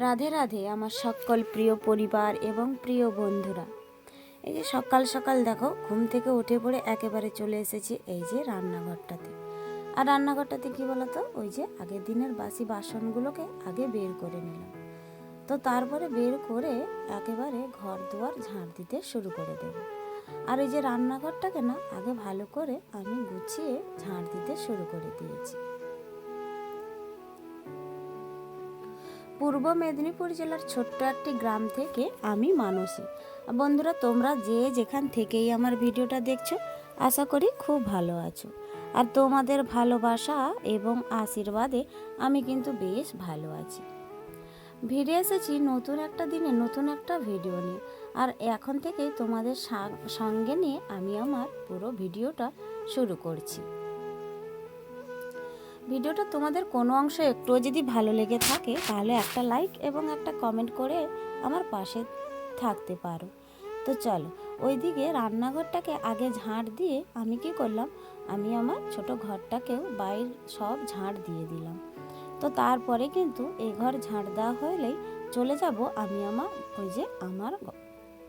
রাধে রাধে, আমার সকল প্রিয় পরিবার এবং প্রিয় বন্ধুরা। এই যে সকাল সকাল দেখো, ঘুম থেকে উঠে পড়ে একেবারে চলে এসেছি এই যে রান্নাঘরটাতে। আর রান্নাঘরটাতে কি বলতো? ওই যে আগের দিনের বাসি বাসনগুলোকে আগে বের করে নিলাম। তো তারপরে বের করে একেবারে ঘর দুয়ার ঝাঁট দিতে শুরু করে দেব। আর এই যে রান্নাঘরটাকে না, আগে ভালো করে আমি গুছিয়ে ঝাঁট দিতে শুরু করে দিয়েছি। পূর্ব মেদিনীপুর জেলার ছোট্ট একটি গ্রাম থেকে আমি মানসী। বন্ধুরা, তোমরা যে যেখান থেকেই আমার ভিডিওটা দেখছ, আশা করি খুব ভালো আছো। আর তোমাদের ভালোবাসা এবং আশীর্বাদে আমি কিন্তু বেশ ভালো আছি। ভিড়ে এসেছি নতুন একটা দিনে, নতুন একটা ভিডিও নিয়ে। আর এখন থেকেই তোমাদের সঙ্গে নিয়ে আমি আমার পুরো ভিডিওটা শুরু করছি। ভিডিওটা তোমাদের কোনো অংশ একটুও যদি ভালো লেগে থাকে, তাহলে একটা লাইক এবং একটা কমেন্ট করে আমার পাশে থাকতে পারো। তো চলো, ওইদিকে রান্নাঘরটাকে আগে ঝাঁট দিয়ে আমি কি করলাম, আমি আমার ছোট ঘরটাকেও বাইর সব ঝাঁট দিয়ে দিলাম। তো তারপরে কিন্তু এই ঘর ঝাঁট দেওয়া হলেই চলে যাব আমি আমার, ওই যে আমার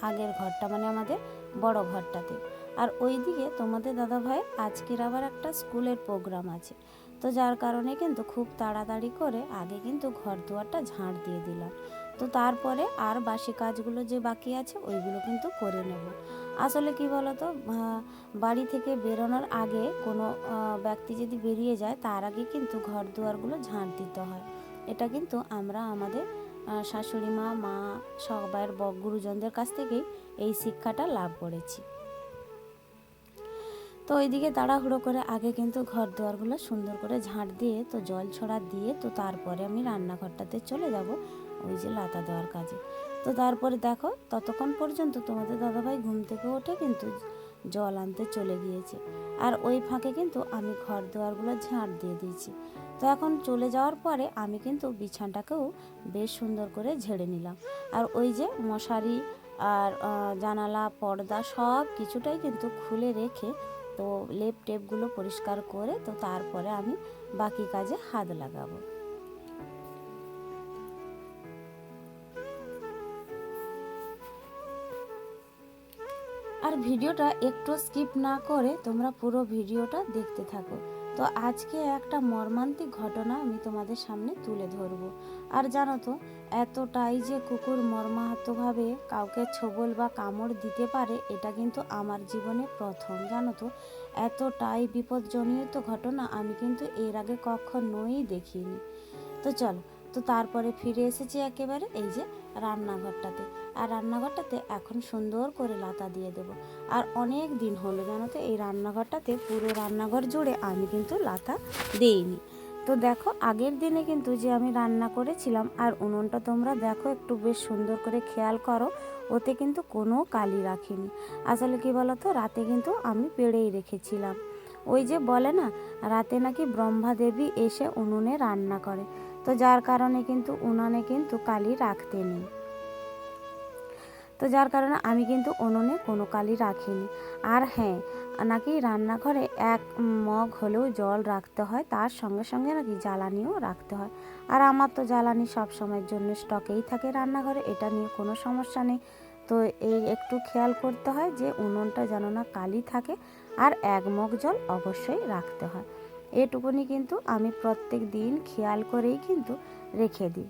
আগের ঘরটা মানে আমাদের বড় ঘরটাতে। আর ওইদিকে তোমাদের দাদা ভাই আজকের আবার একটা স্কুলের প্রোগ্রাম আছে। তো যার কারণে কিন্তু খুব তাড়াতাড়ি করে আগে কিন্তু ঘর দুয়ারটা ঝাঁট দিয়ে দিলাম তো তারপরে আর বাসি কাজগুলো যে বাকি আছে, ওইগুলো কিন্তু করে নেব। আসলে কি বলতো বাড়ি থেকে বেরোনোর আগে কোনো ব্যক্তি যদি বেরিয়ে যায়, তার আগে কিন্তু ঘর দুয়ারগুলো ঝাঁট দিতে হয়। এটা কিন্তু আমরা আমাদের শাশুড়ি মা মা সবার গুরুজনদের কাছ থেকেই এই শিক্ষাটা লাভ করেছি। তো ওইদিকে তাড়াহুড়ো করে আগে কিন্তু ঘর দুয়ারগুলো সুন্দর করে ঝাঁট দিয়ে, তো জল ছড়া দিয়ে, তো তারপরে আমি রান্নাঘরটাতে চলে যাব ওই যে লাতা দেওয়ার কাজে। তো তারপরে দেখো, ততক্ষণ পর্যন্ত তোমাদের দাদাভাই ঘুম থেকে ওঠে কিন্তু জল আনতে চলে গিয়েছে। আর ওই ফাঁকে কিন্তু আমি ঘর দুয়ারগুলো ঝাঁট দিয়ে দিয়েছি। তো এখন চলে যাওয়ার পরে আমি কিন্তু বিছানটাকেও বেশ সুন্দর করে ঝেড়ে নিলাম। আর ওই যে মশারি আর জানালা, পর্দা সব কিছুটাই কিন্তু খুলে রেখে তো লেপ টেপগুলো পরিষ্কার করে তো তারপরে আমি বাকি কাজে হাত লাগাবো। আর ভিডিওটা একটু স্কিপ না করে তোমরা পুরো ভিডিওটা দেখতে থাকো। তো আজকে একটা মর্মান্তিক ঘটনা আমি তোমাদের সামনে তুলে ধরবো। আর জানো তো, এতটাই যে কুকুর মর্মাহতভাবে কাউকে ছোবল বা কামড় দিতে পারে, এটা কিন্তু আমার জীবনে প্রথম, জানো তো। এতটাই বিপজ্জনিত ঘটনা আমি কিন্তু এর আগে কখনোই দেখিনি। তো চলো, তো তারপরে ফিরে এসেছি একেবারে এই যে রান্নাঘরটাতে। আর রান্নাঘরটাতে এখন সুন্দর করে লাতা দিয়ে দেব। আর অনেক দিন হলো জানো তো, এই রান্নাঘরটাতে পুরো রান্নাঘর জুড়ে আমি কিন্তু লাতা দেইনি। তো দেখো, আগের দিনে কিন্তু যে আমি রান্না করেছিলাম, আর উনুনটা তোমরা দেখো একটু বেশ সুন্দর করে খেয়াল করো, ওতে কিন্তু কোনো কালি রাখিনি। আসলে কি বলতো, রাতে কিন্তু আমি পেড়েই রেখেছিলাম। ওই যে বলে না, রাতে নাকি ব্রহ্মা দেবী এসে উনুনে রান্না করে। তো যার কারণে কিন্তু উনানে কিন্তু কালি রাখতে নেই। তো যার কারণে আমি কিন্তু উনুনে কোনো কালি রাখিনি। আর হ্যাঁ নাকি রান্নাঘরে এক মগ হলেও জল রাখতে হয়, তার সঙ্গে সঙ্গে নাকি জ্বালানিও রাখতে হয়। আর আমার তো জ্বালানি সব সময়ের জন্য স্টকেই থাকে রান্নাঘরে, এটা নিয়ে কোনো সমস্যা নেই। তো এই একটু খেয়াল করতে হয় যে উনুনটা যেন না কালি থাকে, আর এক মগ জল অবশ্যই রাখতে হয়। এটুকুনি কিন্তু আমি প্রত্যেক দিন খেয়াল করেই কিন্তু রেখে দিই।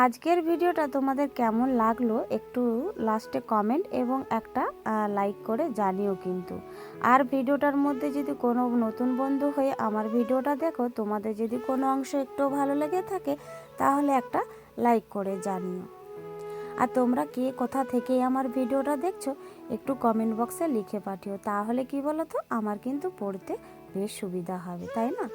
আজকের ভিডিওটা তোমাদের কেমন লাগল একটু লাস্টে কমেন্ট এবং একটা লাইক করে জানিও কিন্তু। আর ভিডিওটার মধ্যে যদি কোনো নতুন বন্ধু হয়ে আমার ভিডিওটা দেখো, তোমাদের যদি কোনো অংশ একটু ভালো লেগে থাকে, তাহলে একটা লাইক করে জানিও। আর তোমরা কে কোথা থেকে আমার ভিডিওটা দেখছ, একটু কমেন্ট বক্সে লিখে পাঠিও। তাহলে কি বলো তো আমার কিন্তু পড়তে বেশ সুবিধা হবে, তাই না?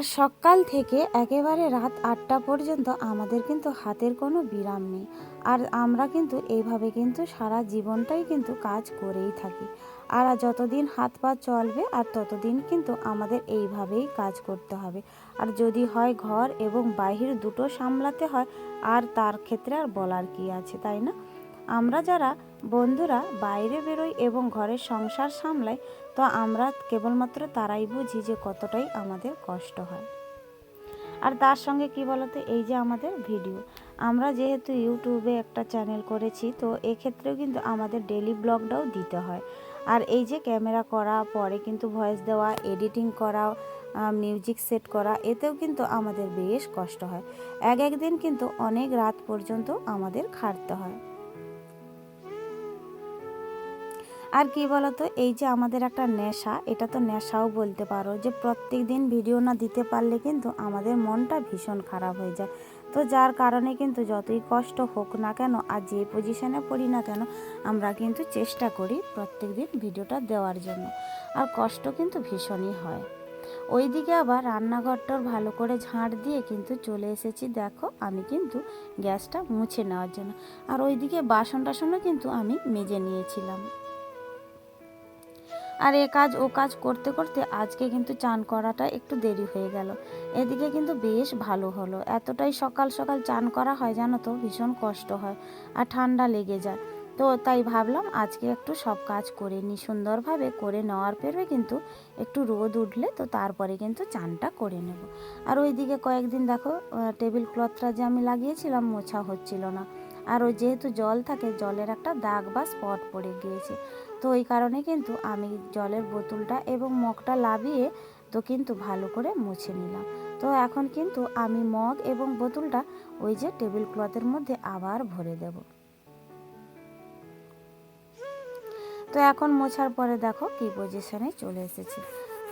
আর সকাল থেকে একেবারে রাত আটটা পর্যন্ত আমাদের কিন্তু হাতের কোনো বিরাম নেই। আর আমরা কিন্তু এইভাবে কিন্তু সারা জীবনটাই কিন্তু কাজ করেই থাকি। আর যতদিন হাত পা চলবে আর ততদিন কিন্তু আমাদের এইভাবেই কাজ করতে হবে। আর যদি হয় ঘর এবং বাহির দুটো সামলাতে হয়, আর তার ক্ষেত্রে আর বলার কি আছে, তাই না? আমরা যারা বন্ধুরা বাইরে বেরোই এবং ঘরের সংসার সামলাই, তো আমরা কেবলমাত্র তারাই বুঝি যে কতটাই আমাদের কষ্ট হয়। আর তার সঙ্গে কি বলতো, এই যে আমাদের ভিডিও। আমরা যেহেতু ইউটিউবে একটা চ্যানেল করেছি, তো এক্ষেত্রেও কিন্তু আমাদের ডেলি ব্লগটাও দিতে হয়। আর এই যে ক্যামেরা করা, পরে কিন্তু ভয়েস দেওয়া, এডিটিং করা মিউজিক সেট করা, এতেও কিন্তু আমাদের বেশ কষ্ট হয়। এক একদিন কিন্তু অনেক রাত পর্যন্ত আমাদের খাটতে হয়। আর কি বলতো, এই যে আমাদের একটা নেশা, এটা তো নেশাও বলতে পারো যে প্রত্যেক দিন ভিডিও না দিতে পারলে কিন্তু আমাদের মনটা ভীষণ খারাপ হয়ে যায়। তো যার কারণে কিন্তু যতই কষ্ট হোক না কেন আর যে পজিশনে পড়ি না কেন, আমরা কিন্তু চেষ্টা করি প্রত্যেক দিন ভিডিওটা দেওয়ার জন্য। আর কষ্ট কিন্তু ভীষণই হয়। ওইদিকে আবার রান্নাঘরটার ভালো করে ঝাঁট দিয়ে কিন্তু চলে এসেছি, দেখো আমি কিন্তু গ্যাসটা মুছে নেওয়ার জন্য। আর ওইদিকে বাসন টাসনও কিন্তু আমি মেজে নিয়েছিলাম। আর এ কাজ, ও কাজ করতে করতে আজকে কিন্তু চান করাটা একটু দেরি হয়ে গেল। এদিকে কিন্তু বেশ ভালো হলো। এতটাই সকাল সকাল চান করা হয় জানো তো, ভীষণ কষ্ট হয় আর ঠান্ডা লেগে যায়। তো তাই ভাবলাম আজকে একটু সব কাজ করে নিই। সুন্দরভাবে করে নেওয়ার পরে কিন্তু একটু রোদ উঠলে তো তারপরে কিন্তু চানটা করে নেব। আর ওইদিকে কয়েকদিন দেখো টেবিল ক্লথটা যে আমি লাগিয়েছিলাম মোছা হচ্ছিল না। আর ওই যেহেতু জল থাকে, জলের একটা দাগ বা স্পট পড়ে গিয়েছে। তো এই কারণে কিন্তু আমি জলের বোতলটা এবং মগটা লাভিয়ে তো কিন্তু ভালো করে মুছে নিলাম। তো এখন কিন্তু আমি মগ এবং বোতলটা ওই যে টেবিল ক্লথের মধ্যে আবার ভরে দেব। তো এখন মোছার পরে দেখো কি পজিশনে চলে এসেছি।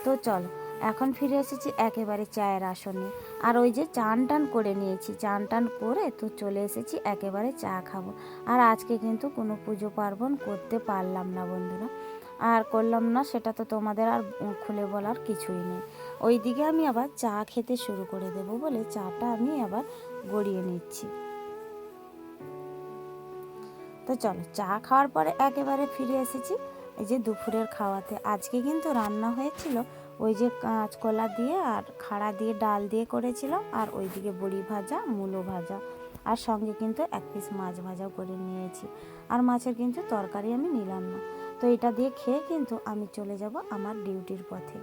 তো চলো এখন ফিরে এসেছি একেবারে চায়ের আসনে। আর ওই যে চান টান করে নিয়েছি চান টান করে তো চলে এসেছি, একেবারে চা খাব। আর আজকে কিন্তু কোনো পুজো পার্বণ করতে পারলাম না বন্ধুরা। আর করলাম না, সেটা তো তোমাদের আর খুলে বলার কিছুই নেই। ওই দিকে আমি আবার চা খেতে শুরু করে দেব বলে চাটা আমি আবার গড়িয়ে নিচ্ছি। তো চলো, চা খাওয়ার পরে একেবারে ফিরে এসেছি। এই যে দুপুরের খাওয়াতে। আজকে কিন্তু রান্না হয়েছিল ওই যে কাঁচকলা দিয়ে আর খাড়া দিয়ে, ডাল দিয়ে করেছিলাম। আর ওইদিকে বড়ি ভাজা, মূলো ভাজা। আর সঙ্গে কিন্তু এক পিস মাছ ভাজাও করে নিয়েছি। আর মাছের কিন্তু তরকারি আমি নিলাম না। তো এটা দিয়ে খেয়ে কিন্তু আমি চলে যাব আমার ডিউটির পথে।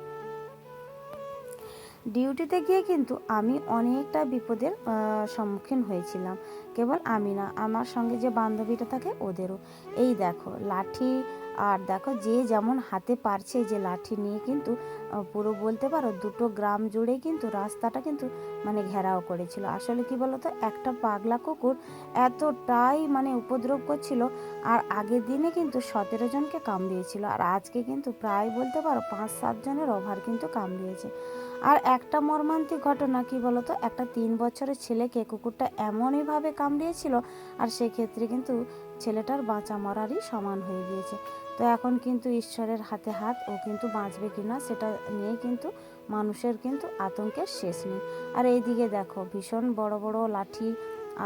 ডিউটিতে গিয়ে কিন্তু আমি অনেকটা বিপদের সম্মুখীন হয়েছিলাম। কেবল আমি না, আমার সঙ্গে যে বান্ধবীটা থাকে ওদেরও। এই দেখো, লাঠি আর দেখো যে যেমন হাতে পারছে যে লাঠি নিয়ে কিন্তু পুরো বলতে পারো দুটো গ্রাম জুড়ে কিন্তু রাস্তাটা কিন্তু মানে ঘেরাও করেছিল। আসলে কি বলতো, একটা পাগলা কুকুর এতটাই মানে উপদ্রব করছিল আর আগের দিনে কিন্তু সতেরো জনকে কামড়িয়েছিল আর আজকে কিন্তু প্রায় বলতে পারো পাঁচ সাত জনের ওভার কিন্তু কামড়িয়েছে আর একটা মর্মান্তিক ঘটনা কি বলতো, একটা তিন বছরের ছেলেকে কুকুরটা এমনইভাবে কামড়িয়েছিল আর সেক্ষেত্রে কিন্তু ছেলেটার বাঁচা মরারই সমান হয়ে গিয়েছে। তো এখন কিন্তু ঈশ্বরের হাতে হাত, ও কিন্তু বাঁচবে কিনা সেটা নিয়ে কিন্তু মানুষের কিন্তু আতঙ্কের শেষ নেই। আর এইদিকে দেখো, ভীষণ বড় বড় লাঠি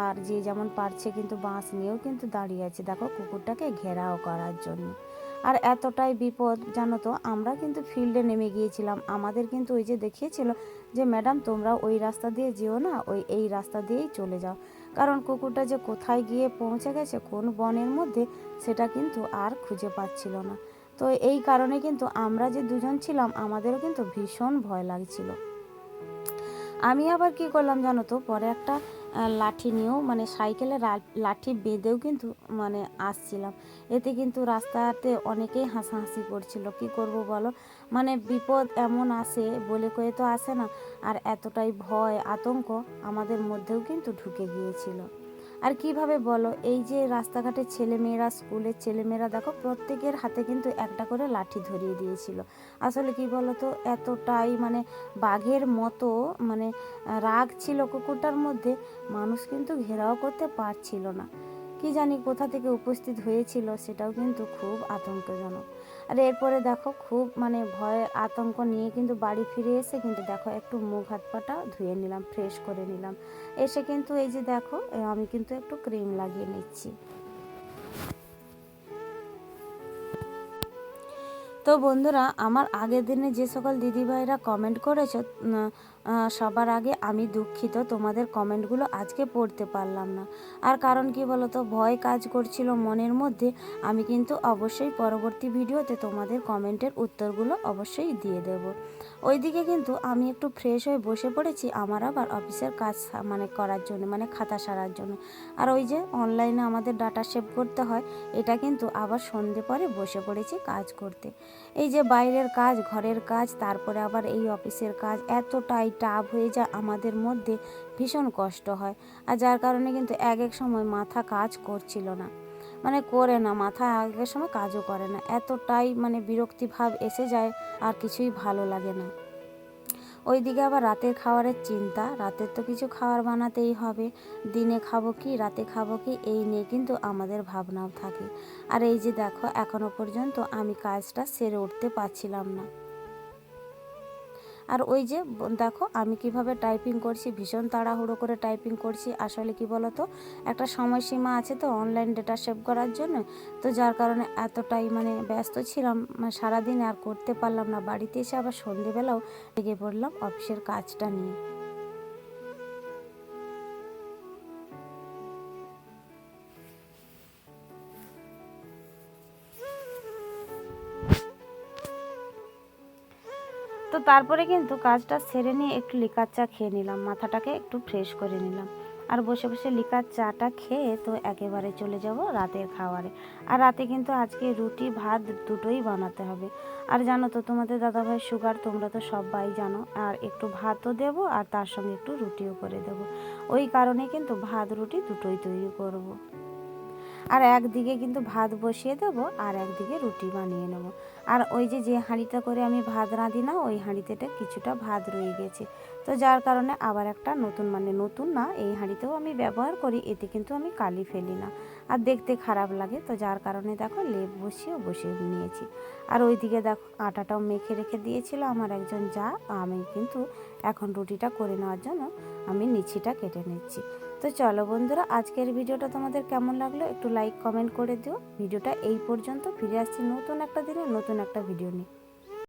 আর যে যেমন পারছে কিন্তু বাঁশ নিয়েও কিন্তু দাঁড়িয়ে আছে, দেখো কুকুরটাকে ঘেরাও করার জন্য। আর এতটাই বিপদ, জানো তো, আমরা কিন্তু ফিল্ডে নেমে গিয়েছিলাম। আমাদের কিন্তু ওই যে দেখিয়েছিল যে, ম্যাডাম, তোমরা ওই রাস্তা দিয়ে যেও না, ওই এই রাস্তা দিয়েই চলে যাও। কারণ কুকুরটা যে কোথায় গিয়ে পৌঁছে গেছে কোন বনের মধ্যে, সেটা কিন্তু আর খুঁজে পাচ্ছিল না। তো এই কারণে কিন্তু আমরা যে দুজন ছিলাম, আমাদেরও কিন্তু ভীষণ ভয় লাগছিল। আমি আবার কি করলাম জানো তো? পরে একটা লাঠি নিয়েও মানে সাইকেলে লাঠি বেঁধেও কিন্তু মানে আসছিলাম। এতে কিন্তু রাস্তাতে অনেকেই হাসাহাসি করছিল। কি করব বলো? মানে বিপদ এমন আসে বলে কয়ে তো আসে না। আর এতটাই ভয়, আতঙ্ক আমাদের মধ্যেও কিন্তু ঢুকে গিয়েছিল। আর কীভাবে বলো? এই যে রাস্তাঘাটের ছেলেমেয়েরা, স্কুলের ছেলেমেয়েরা, দেখো প্রত্যেকের হাতে কিন্তু একটা করে লাঠি ধরিয়ে দিয়েছিল। আসলে কি বলো তো এতটাই মানে বাঘের মতো মানে রাগ ছিল কুকুরটার মধ্যে, মানুষ কিন্তু ঘেরাও করতে পারছিল না। কি জানি কোথা থেকে উপস্থিত হয়েছিল, সেটাও কিন্তু খুব আতঙ্কজনক। আর এরপরে দেখো খুব মানে ভয় আতঙ্ক নিয়ে কিন্তু বাড়ি ফিরে এসে কিন্তু দেখো একটু মুখ হাত পাটা ধুয়ে নিলাম ফ্রেশ করে নিলাম। এসে কিন্তু এই যে দেখো আমি কিন্তু একটু ক্রিম লাগিয়ে নিচ্ছি। তো বন্ধুরা, আমার আগের দিনে যে সকল দিদিভাইরা কমেন্ট করেছ সবার আগে আমি দুঃখিত, তোমাদের কমেন্টগুলো আজকে পড়তে পারলাম না। আর কারণ কি বলো তো ভয় কাজ করছিল মনের মধ্যে, আমি কিন্তু অবশ্যই পরবর্তী ভিডিওতে তোমাদের কমেন্টের উত্তরগুলো অবশ্যই দিয়ে দেব। ওইদিকে কিন্তু আমি একটু ফ্রেশ হয়ে বসে পড়েছি, আমার আবার অফিসের কাজ মানে করার জন্য মানে খাতা সারার জন্য। আর ওই যে অনলাইনে আমাদের ডাটা সেভ করতে হয়, এটা কিন্তু আবার সন্ধে পরে বসে পড়েছি কাজ করতে। এই যে বাইরের কাজ, ঘরের কাজ, তারপরে আবার এই অফিসের কাজ, এতটাই টাফ হয়ে যায় আমাদের মধ্যে ভীষণ কষ্ট হয়। আর যার কারণে কিন্তু এক এক সময় মাথা কাজ করছিল না। মানে করে না, মাথা এক সময় কাজও করে না। এতটাই মানে বিরক্তি ভাব এসে যায়, আর কিছুই ভালো লাগে না। ওইদিকে আবার রাতের খাবারের চিন্তা। রাতের তো কিছু খাবার বানাতেই হবে। দিনে খাব কি, রাতে খাব কি, এই নিয়ে কিন্তু আমাদের ভাবনাও থাকে। আর এই যে দেখো, এখনও পর্যন্ত আমি কাজটা সেরে উঠতে পারছিলাম না। আর ওই যে দেখো আমি কীভাবে টাইপিং করছি, ভীষণ তাড়াহুড়ো করে টাইপিং করছি। আসলে কি বলো তো একটা সময়সীমা আছে তো অনলাইন ডেটা সেভ করার জন্য। তো যার কারণে এতটাই মানে ব্যস্ত ছিলাম মানে সারাদিন আর করতে পারলাম না। বাড়িতে এসে আবার সন্ধেবেলাও লেগে পড়লাম অফিসের কাজটা নিয়ে। তারপরে কিন্তু কাজটা সেরে নিয়ে একটু লিকার চা খেয়ে নিলাম। মাথাটাকে একটু ফ্রেশ করে নিলাম। আর বসে বসে লিকার চাটা খেয়ে তো একেবারে চলে যাব রাতের খাবারে আর রাতে কিন্তু আজকে রুটি, ভাত দুটোই বানাতে হবে। আর জানো তো তোমাদের দাদাভাই সুগার তোমরা তো সবাই জানো। আর একটু ভাতও দেব আর তার সঙ্গে একটু রুটিও করে দেব। ওই কারণে কিন্তু ভাত, রুটি দুটোই তৈরি করব। আর একদিকে কিন্তু ভাত বসিয়ে দেব আর একদিকে রুটি বানিয়ে নেব। আর ওই যে যে হাঁড়িটা করে আমি ভাত রাঁধি না, ওই হাঁড়িতে কিছুটা ভাত রয়ে গেছে। তো যার কারণে আবার একটা নতুন মানে নতুন না, এই হাঁড়িতেও আমি ব্যবহার করি, এতে কিন্তু আমি কালি ফেলি না। আর দেখতে খারাপ লাগে, তো যার কারণে দেখো লেপ বসিয়ে বসিয়ে নিয়েছি। আর ওইদিকে দেখো আটাটাও মেখে রেখে দিয়েছিল আমার একজন যা, আমি কিন্তু এখন রুটিটা করে নেওয়ার জন্য আমি নিচিটা কেটে নিচ্ছি। তো চলো বন্ধুরা, আজকের ভিডিওটা তোমাদের কেমন লাগল একটু লাইক কমেন্ট করে দিও। ভিডিওটা এই পর্যন্ত, ফিরে আসছি নতুন একটা দিনে নতুন একটা ভিডিও নিয়ে।